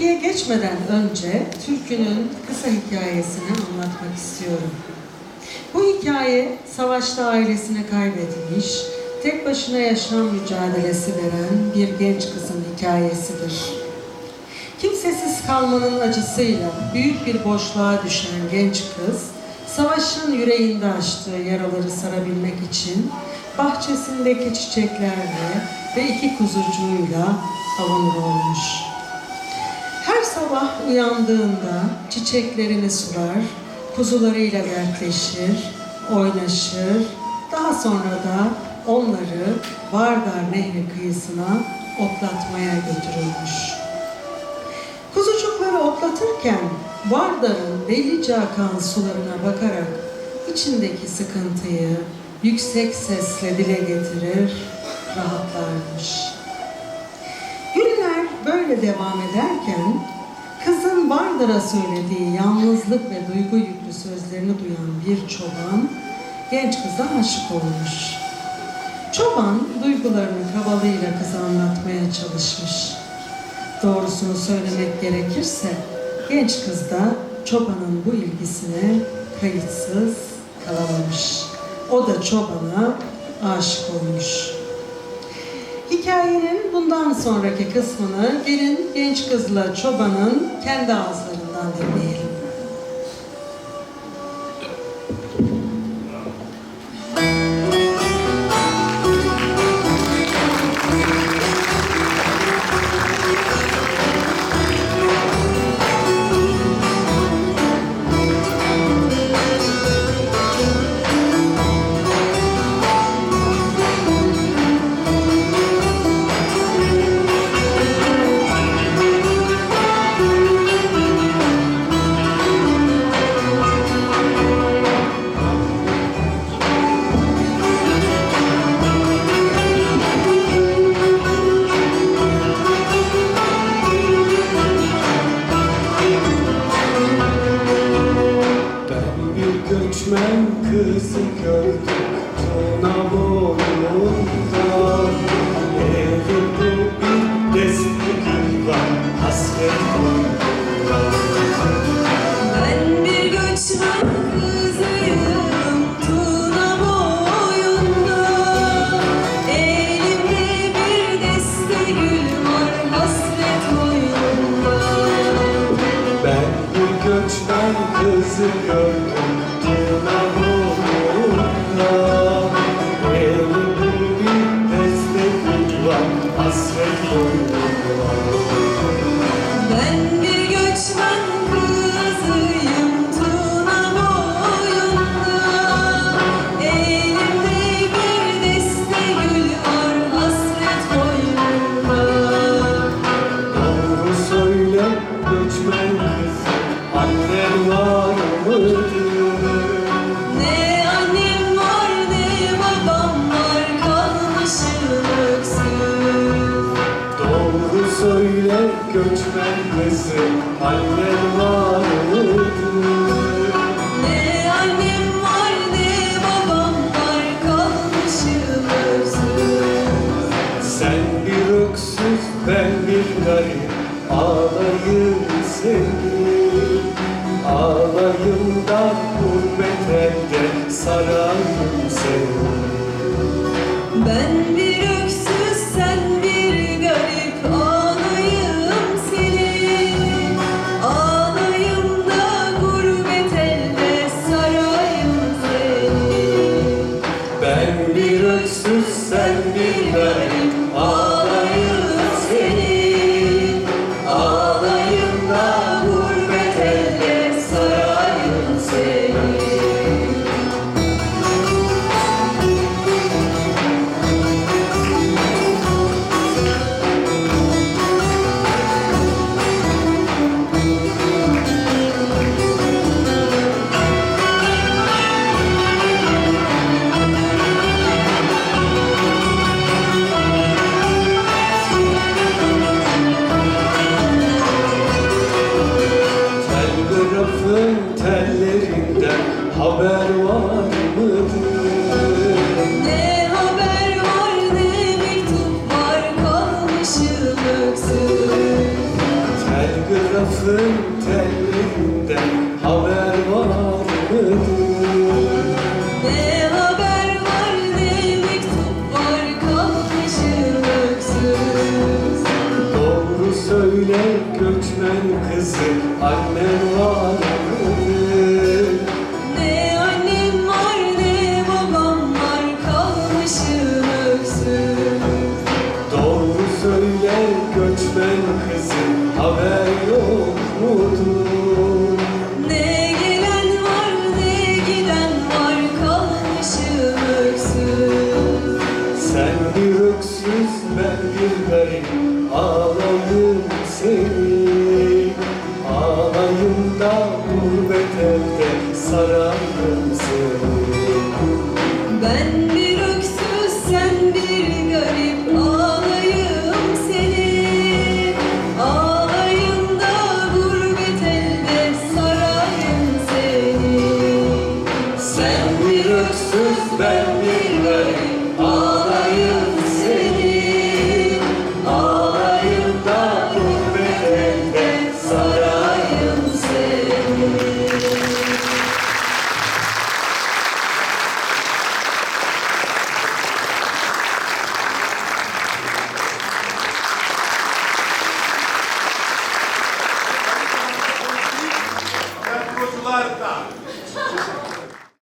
Türkiye geçmeden önce türkünün kısa hikayesini anlatmak istiyorum. Bu hikaye savaşta ailesini kaybetmiş, tek başına yaşam mücadelesi veren bir genç kızın hikayesidir. Kimsesiz kalmanın acısıyla büyük bir boşluğa düşen genç kız, savaşın yüreğinde açtığı yaraları sarabilmek için bahçesindeki çiçeklerle ve iki kuzucuğuyla avunur olmuş. Sabah uyandığında çiçeklerini sular, kuzularıyla dertleşir, oynaşır, daha sonra da onları Vardar Nehri kıyısına otlatmaya götürülmüş. Kuzucukları otlatırken Vardar'ın delice akan sularına bakarak içindeki sıkıntıyı yüksek sesle dile getirir, rahatlarmış. Günler böyle devam ederken Vardar'a söylediği yalnızlık ve duygu yüklü sözlerini duyan bir çoban genç kıza aşık olmuş. Çoban duygularını kabalıyla kıza anlatmaya çalışmış. Doğrusunu söylemek gerekirse genç kız da çobanın bu ilgisine kayıtsız kalamamış. O da çobana aşık olmuş. Hikayenin bundan sonraki kısmını gelin genç kızla çobanın kendi 나왔는데 kızı gördüm Tuna boyunda Evinde bir deste gül var Hasret boyunda Ben bir göçmen kızıyım Tuna boyunda Elimde bir deste gül var Hasret boynunda Ben bir göçmen kızı gördüm kızım Annen var? Ne annem var ne babam var kalmışım öksüz Sen bir öksüz ben bir garip Ağlayın seni Ağlayın da gurbet Kızın telinden haber var mı? Ne haber var ne mektup var kalmışsınız Doğru söyle göçmen kızı annen var mı? Minnesota